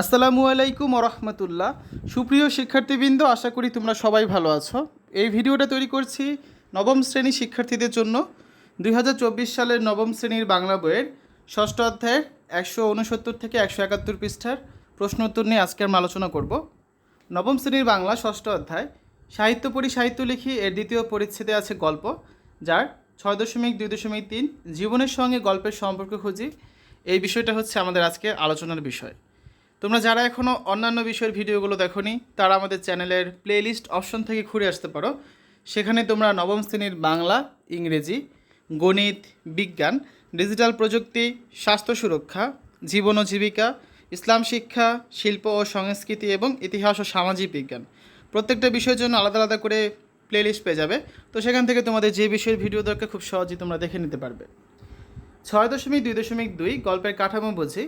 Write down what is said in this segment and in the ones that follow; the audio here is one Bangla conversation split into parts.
আসসালামু আলাইকুম রহমতুল্লাহ সুপ্রিয় শিক্ষার্থীবৃন্দ, আশা করি তোমরা সবাই ভালো আছো। এই ভিডিওটা তৈরি করছি নবম শ্রেণি শিক্ষার্থীদের জন্য। দুই হাজার চব্বিশ সালের নবম শ্রেণির বাংলা বইয়ের ষষ্ঠ অধ্যায়ের একশো উনসত্তর থেকে একশো একাত্তর পৃষ্ঠার প্রশ্ন উত্তর নিয়ে আজকে আমরা আলোচনা করব। নবম শ্রেণির বাংলা ষষ্ঠ অধ্যায়। সাহিত্য পড়ি সাহিত্য লিখি এর দ্বিতীয় পরিচ্ছেদে আছে গল্প, যার ছয় দশমিক দুই দশমিক তিন জীবনের সঙ্গে গল্পের সম্পর্ক খুঁজি। এই বিষয়টা হচ্ছে আমাদের আজকে আলোচনার বিষয়। তোমরা যারা এখনও অন্যান্য বিষয়ের ভিডিওগুলো দেখোনি, তারা আমাদের চ্যানেলের প্লেলিস্ট অপশন থেকে ঘুরে আসতে পারো। সেখানে তোমরা নবম শ্রেণির বাংলা, ইংরেজি, গণিত, বিজ্ঞান ডিজিটাল প্রযুক্তি, স্বাস্থ্য সুরক্ষা, জীবন ও জীবিকা, ইসলাম শিক্ষা, শিল্প ও সংস্কৃতি এবং ইতিহাস ও সামাজিক বিজ্ঞান। প্রত্যেকটা বিষয়ের জন্য আলাদা আলাদা করে প্লেলিস্ট পেয়ে যাবে। তো সেখান থেকে তোমাদের যে বিষয়ের ভিডিও দরকার, খুব সহজেই তোমরা দেখে নিতে পারবে। ছয় দশমিক দুই দশমিক দুই গল্পের কাঠামো বুঝি।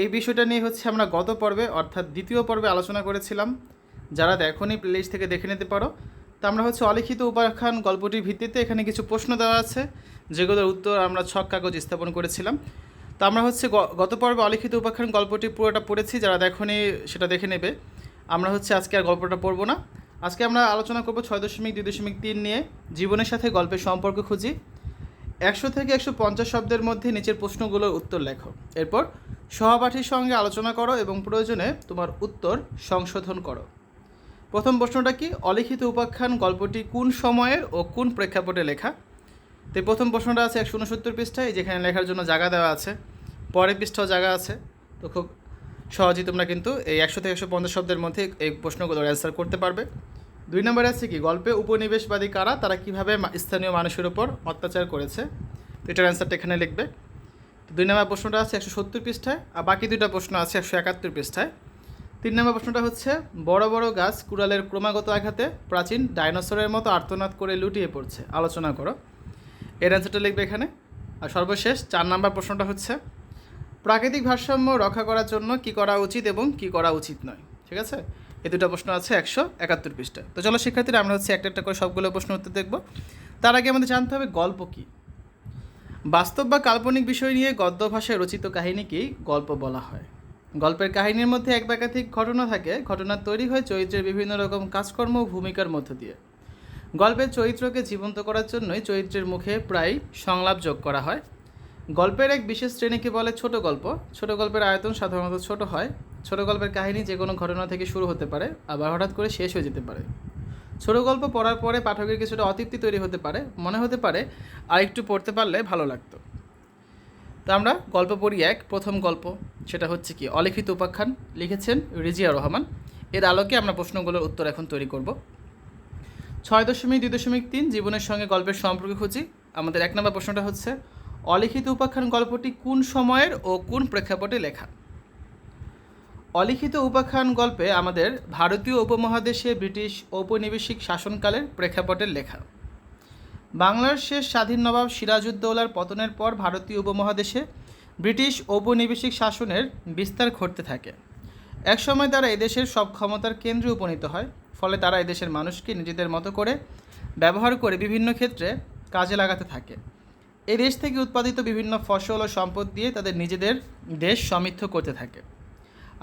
এই বিষয়টা নিয়ে হচ্ছে আমরা গত পর্বে, অর্থাৎ দ্বিতীয় পর্বে আলোচনা করেছিলাম। যারা দেখোনি প্লেলিস্ট থেকে দেখে নিতে পারো। তা আমরা হচ্ছে অলিখিত উপাখ্যান গল্পটির ভিত্তিতে এখানে কিছু প্রশ্ন দেওয়া আছে, যেগুলোর উত্তর আমরা ছক কাগজ স্থাপন করেছিলাম। তো আমরা হচ্ছে গত পর্বে অলিখিত উপাখ্যান গল্পটি পুরোটা পড়েছি, যারা দেখোনি সেটা দেখে নেবে। আমরা হচ্ছে আজকে আর গল্পটা পড়ব না। আজকে আমরা আলোচনা করব ছয় দশমিক দুই দশমিক তিন নিয়ে জীবনের সাথে গল্পের সম্পর্ক খুঁজি। একশো থেকে একশো পঞ্চাশ শব্দের মধ্যে নিচের প্রশ্নগুলোর উত্তর লেখো। এরপর সহপাঠীর সঙ্গে আলোচনা করো এবং প্রয়োজনে তোমার উত্তর সংশোধন করো। প্রথম প্রশ্নটা কি? অলিখিত উপাখ্যান গল্পটি কোন সময়ের ও কোন প্রেক্ষাপটে লেখা? তো প্রথম প্রশ্নটা আছে একশো উনসত্তর পৃষ্ঠায় যেখানে লেখার জন্য জায়গা দেওয়া আছে। পরের পৃষ্ঠাও জায়গা আছে। তো খুব সহজেই তোমরা কিন্তু এই একশো থেকে একশো পঞ্চাশ শব্দের মধ্যে এই প্রশ্নগুলোর অ্যান্সার করতে পারবে। দুই নম্বরে আছে কি? গল্পে উপনিবেশবাদী কারা? তারা কীভাবে স্থানীয় মানুষের উপর অত্যাচার করেছে? এটার অ্যান্সারটা এখানে লিখবে। দুই নম্বর প্রশ্নটা আছে একশো সত্তর পৃষ্ঠায়, আর বাকি দুইটা প্রশ্ন আছে একশো একাত্তর পৃষ্ঠায়। তিন নম্বর প্রশ্নটা হচ্ছে, বড় বড় গাছ কুড়ালের ক্রমাগত আঘাতে প্রাচীন ডাইনোসরের মতো আর্তনাদ করে লুটিয়ে পড়ছে। আলোচনা করো। এর অ্যান্সারটা লিখবে এখানে। আর সর্বশেষ চার নম্বর প্রশ্নটা হচ্ছে, প্রাকৃতিক ভারসাম্য রক্ষা করার জন্য কি করা উচিত এবং কি করা উচিত নয়? ঠিক আছে? এই দুটো প্রশ্ন আছে একশো একাত্তর পৃষ্ঠা তো চলো শিক্ষার্থীরা, আমরা হচ্ছে একটা একটা করে সবগুলো প্রশ্ন উত্তর দেখব। তার আগে আমাদের জানতে হবে গল্প কী? বাস্তব বা কাল্পনিক বিষয় নিয়ে গদ্য ভাষায় রচিত কাহিনীকেই গল্প বলা হয়। গল্পের কাহিনীর মধ্যে এক একাধিক ঘটনা থাকে। ঘটনা তৈরি হয় চরিত্রের বিভিন্ন রকম কাজকর্ম ও ভূমিকার মধ্য দিয়ে। গল্পের চরিত্রকে জীবন্ত করার জন্যই চরিত্রের মুখে প্রায় সংলাপ যোগ করা হয়। গল্পের এক বিশেষ শ্রেণীকে বলে ছোট গল্প। ছোট গল্পের আয়তন সাধারণত ছোট হয়। ছোট গল্পের কাহিনী যে কোনো ঘটনা থেকে শুরু হতে পারে, আবার হঠাৎ করে শেষ হয়ে যেতে পারে। ছোট গল্প পড়ার পরে পাঠকের কিছুটা অতৃপ্তি তৈরি হতে পারে, মনে হতে পারে, আর একটু পড়তে পারলে ভালো লাগতো। তো আমরা গল্প পড়ি এক, প্রথম গল্প, সেটা হচ্ছে কি, অলিখিত উপাখ্যান লিখেছেন রিজিয়া রহমান। এর আলোকে আমরা প্রশ্নগুলোর উত্তর এখন তৈরি করব। ছয় দশমিক দুই দশমিক তিন, জীবনের সঙ্গে গল্পের সম্পর্ক খুঁজি। আমাদের এক নম্বর প্রশ্নটা হচ্ছে, অলিখিত উপাখ্যান গল্পটি কোন সময়ের ও কোন প্রেক্ষাপটে লেখা? অলিখিত উপাখ্যান গল্পে আমাদের ভারতীয় উপমহাদেশে ব্রিটিশ ঔপনিবেশিক শাসনকালের প্রেক্ষাপটের লেখা। বাংলার শেষ স্বাধীন নবাব সিরাজউদ্দৌলার পতনের পর ভারতীয় উপমহাদেশে ব্রিটিশ ঔপনিবেশিক শাসনের বিস্তার ঘটতে থাকে। একসময় তারা এদেশের সব ক্ষমতার কেন্দ্রে উপনীত হয়, ফলে তারা এদেশের মানুষকে নিজেদের মতো করে ব্যবহার করে বিভিন্ন ক্ষেত্রে কাজে লাগাতে থাকে। এদেশ থেকে উৎপাদিত বিভিন্ন ফসল ও সম্পদ দিয়ে তাদের নিজেদের দেশ সমৃদ্ধ করতে থাকে।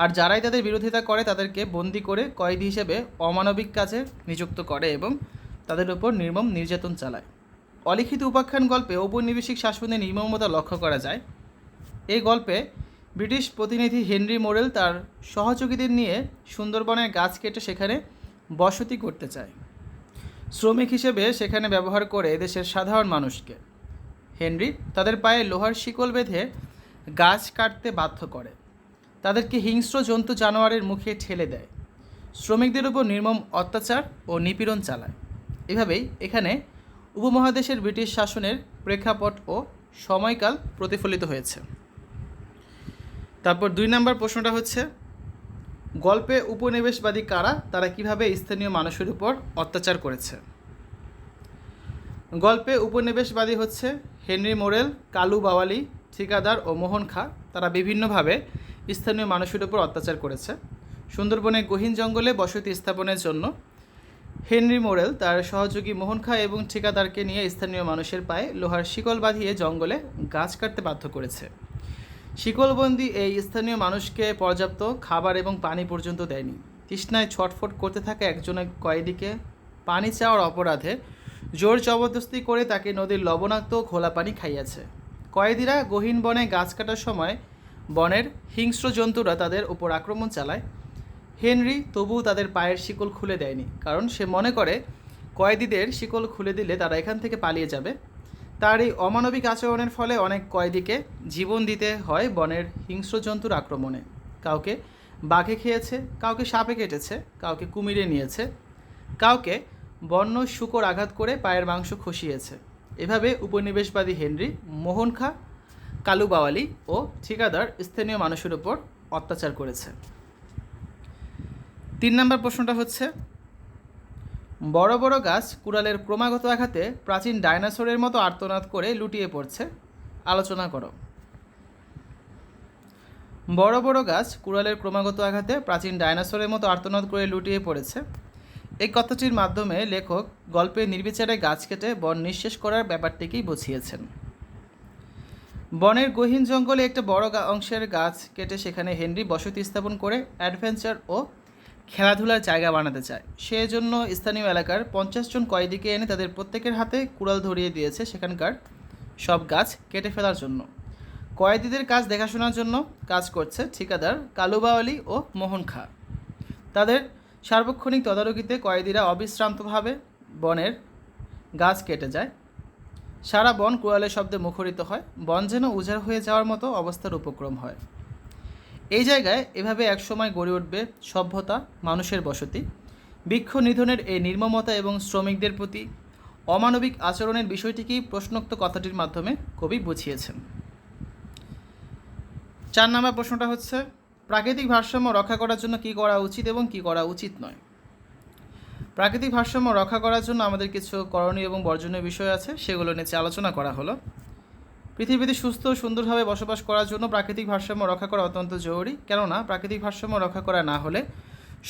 আর যারাই তাদের বিরোধিতা করে, তাদেরকে বন্দি করে কয়েদি হিসেবে অমানবিক কাজে নিযুক্ত করে এবং তাদের উপর নির্মম নির্যাতন চালায়। অলিখিত উপাখ্যান গল্পে ঔপনিবেশিক শাসনের নির্মমতা লক্ষ্য করা যায়। এই গল্পে ব্রিটিশ প্রতিনিধি হেনরি মোরেল তার সহযোগীদের নিয়ে সুন্দরবনের গাছ কেটে সেখানে বসতি করতে চায়। শ্রমিক হিসেবে সেখানে ব্যবহার করে এদেশের সাধারণ মানুষকে। হেনরি তাদের পায়ে লোহার শিকল বেঁধে গাছ কাটতে বাধ্য করে। তাদেরকে হিংস্র জন্তু জানোয়ারের মুখে ঠেলে দেয়। শ্রমিকদের উপর নির্মম অত্যাচার ও নিপীড়ন চালায়। এভাবেই এখানে উপমহাদেশের ব্রিটিশ শাসনের প্রেক্ষাপট ও সময়কাল প্রতিফলিত হয়েছে। তারপর দুই নম্বর প্রশ্নটা হচ্ছে, গল্পে উপনিবেশবাদী কারা? তারা কীভাবে স্থানীয় মানুষের উপর অত্যাচার করেছে? গল্পে উপনিবেশবাদী হচ্ছে হেনরি মোরেল, কালু বাওয়ালি, ঠিকাদার ও মোহন খা। তারা বিভিন্নভাবে স্থানীয় মানুষের উপর অত্যাচার করেছে। সুন্দরবনের গহীন জঙ্গলে বসতি স্থাপনের জন্য হেনরি মোরেল তার সহযোগী মোহন খা এবং ঠিকাদারকে নিয়ে স্থানীয় মানুষের পায়ে লোহার শিকল বাঁধিয়ে জঙ্গলে গাছ কাটতে বাধ্য করেছে। শিকলবন্দি এই স্থানীয় মানুষকে পর্যাপ্ত খাবার এবং পানি পর্যন্ত দেয়নি। তৃষ্ণায় ছটফট করতে থাকা একজনের কয়েদিকে পানি চাওয়ার অপরাধে জোর জবরদস্তি করে তাকে নদীর লবণাক্ত খোলা পানি খাইয়াছে। কয়েদিরা গহীন বনে গাছ কাটার সময় বনের হিংস্র জন্তুরা তাদের উপর আক্রমণ চালায়। হেনরি তবুও তাদের পায়ের শিকল খুলে দেয়নি, কারণ সে মনে করে কয়েদিদের শিকল খুলে দিলে তারা এখান থেকে পালিয়ে যাবে। তার এই অমানবিক আচরণের ফলে অনেক কয়েদিকে জীবন দিতে হয় বনের হিংস্র জন্তুর আক্রমণে। কাউকে বাঘে খেয়েছে, কাউকে সাপে কেটেছে, কাউকে কুমিরে নিয়েছে, কাউকে বন্য শুকর আঘাত করে পায়ের মাংস খসিয়েছে। এভাবে উপনিবেশবাদী হেনরি মোহন খা কালুবাওয়ালি ও ঠিকাদার স্থানীয় মানুষের উপর অত্যাচার করেছে। তিন নম্বর প্রশ্নটা হচ্ছে, বড় বড় গাছ কুড়ালের ক্রমাগত আঘাতে প্রাচীন ডাইনোসরের মতো আর্তনাদ করে লুটিয়ে পড়ছে। আলোচনা করো। বড় বড় গাছ কুড়ালের ক্রমাগত আঘাতে প্রাচীন ডাইনোসরের মতো আর্তনাদ করে লুটিয়ে পড়েছে। এই কথাটির মাধ্যমে লেখক গল্পে নির্বিচারে গাছ কেটে বন নিঃশেষ করার ব্যাপারটিকেই বুঝিয়েছেন। বনের গহীন জঙ্গলে একটা বড় অংশের গাছ কেটে সেখানে হেনরি বসতি স্থাপন করে অ্যাডভেঞ্চার ও খেলাধুলার জায়গা বানাতে চায়। সেজন্য স্থানীয় এলাকার পঞ্চাশ জন কয়েদিকে এনে তাদের প্রত্যেকের হাতে কুড়াল ধরিয়ে দিয়েছে সেখানকার সব গাছ কেটে ফেলার জন্য। কয়েদিদের কাজ দেখাশোনার জন্য কাজ করছে ঠিকাদার কালুবাওয়ালি ও মোহন খা। তাদের সার্বক্ষণিক তদারকিতে কয়েদিরা অবিশ্রান্তভাবে বনের গাছ কেটে যায়। সারা বন কুড়ালের শব্দে মুখরিত হয়, বন যেন উজাড় হয়ে যাওয়ার মতো অবস্থার উপক্রম হয়। এই জায়গায় এভাবে একসময় গড়ে উঠবে সভ্যতা, মানুষের বসতি। বৃক্ষ নিধনের এই নির্মমতা এবং শ্রমিকদের প্রতি অমানবিক আচরণের বিষয়টিকেই প্রশ্নোক্ত কথাটির মাধ্যমে কবি বুঝিয়েছেন। চার নম্বর প্রশ্নটা হচ্ছে, প্রাকৃতিক ভারসাম্য রক্ষা করার জন্য কী করা উচিত এবং কী করা উচিত নয়? প্রাকৃতিক ভারসাম্য রক্ষা করার জন্য আমাদের কিছু করণীয় এবং বর্জনীয় বিষয় আছে, সেগুলো নিচে আলোচনা করা হলো। পৃথিবীতে সুস্থ ও সুন্দরভাবে বসবাস করার জন্য প্রাকৃতিক ভারসাম্য রক্ষা করা অত্যন্ত জরুরি। কেননা, প্রাকৃতিক ভারসাম্য রক্ষা করা না হলে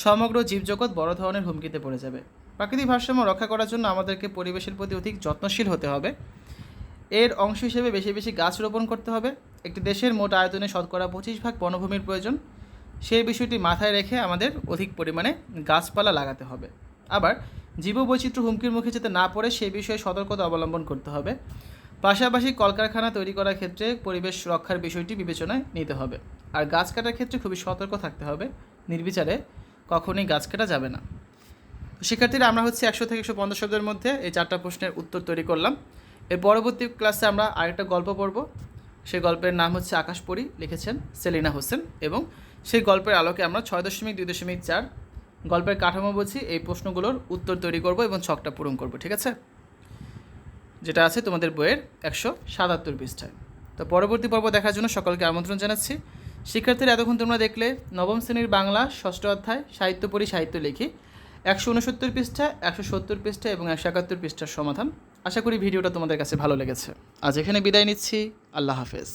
সমগ্র জীবজগৎ বড় ধরনের হুমকিতে পড়ে যাবে। প্রাকৃতিক ভারসাম্য রক্ষা করার জন্য আমাদেরকে পরিবেশের প্রতি অধিক যত্নশীল হতে হবে। এর অংশ হিসেবে বেশি বেশি গাছ রোপণ করতে হবে। একটি দেশের মোট আয়তনে শতকরা পঁচিশ ভাগ বনভূমির প্রয়োজন। সেই বিষয়টি মাথায় রেখে আমাদের অধিক পরিমাণে গাছপালা লাগাতে হবে। আবার জীববৈচিত্র্য হুমকির মুখে যেতে না পড়ে সেই বিষয়ে সতর্কতা অবলম্বন করতে হবে। পাশাপাশি কলকারখানা তৈরি করার ক্ষেত্রে পরিবেশ রক্ষার বিষয়টি বিবেচনায় নিতে হবে। আর গাছ কাটার ক্ষেত্রে খুবই সতর্ক থাকতে হবে। নির্বিচারে কখনোই গাছ কাটা যাবে না। শিক্ষার্থীরা, আমরা হচ্ছে একশো থেকে একশো পঞ্চাশ শব্দের মধ্যে এই চারটা প্রশ্নের উত্তর তৈরি করলাম। এর পরবর্তী ক্লাসে আমরা আরেকটা গল্প পড়ব। সেই গল্পের নাম হচ্ছে আকাশপরী, লিখেছেন সেলিনা হোসেন এবং সেই গল্পের আলোকে আমরা ছয় দশমিক দুই দশমিক চার গল্পের কাঠামো বলছি এই প্রশ্নগুলোর উত্তর তৈরি করব এবং ছকটা পূরণ করব, ঠিক আছে? যেটা আছে তোমাদের বইয়ের একশো সাতাত্তর পৃষ্ঠায়। তো পরবর্তী পর্ব দেখার জন্য সকলকে আমন্ত্রণ জানাচ্ছি। শিক্ষার্থীরা, এতক্ষণ তোমরা দেখলে নবম শ্রেণির বাংলা ষষ্ঠ অধ্যায় সাহিত্য পড়ি, সাহিত্য লিখি। একশো উনসত্তর পৃষ্ঠা, একশো সত্তর পৃষ্ঠা এবং একশো একাত্তর পৃষ্ঠার সমাধান। আশা করি ভিডিওটা তোমাদের কাছে ভালো লেগেছে। আজ এখানে বিদায় নিচ্ছি। আল্লাহ হাফেজ।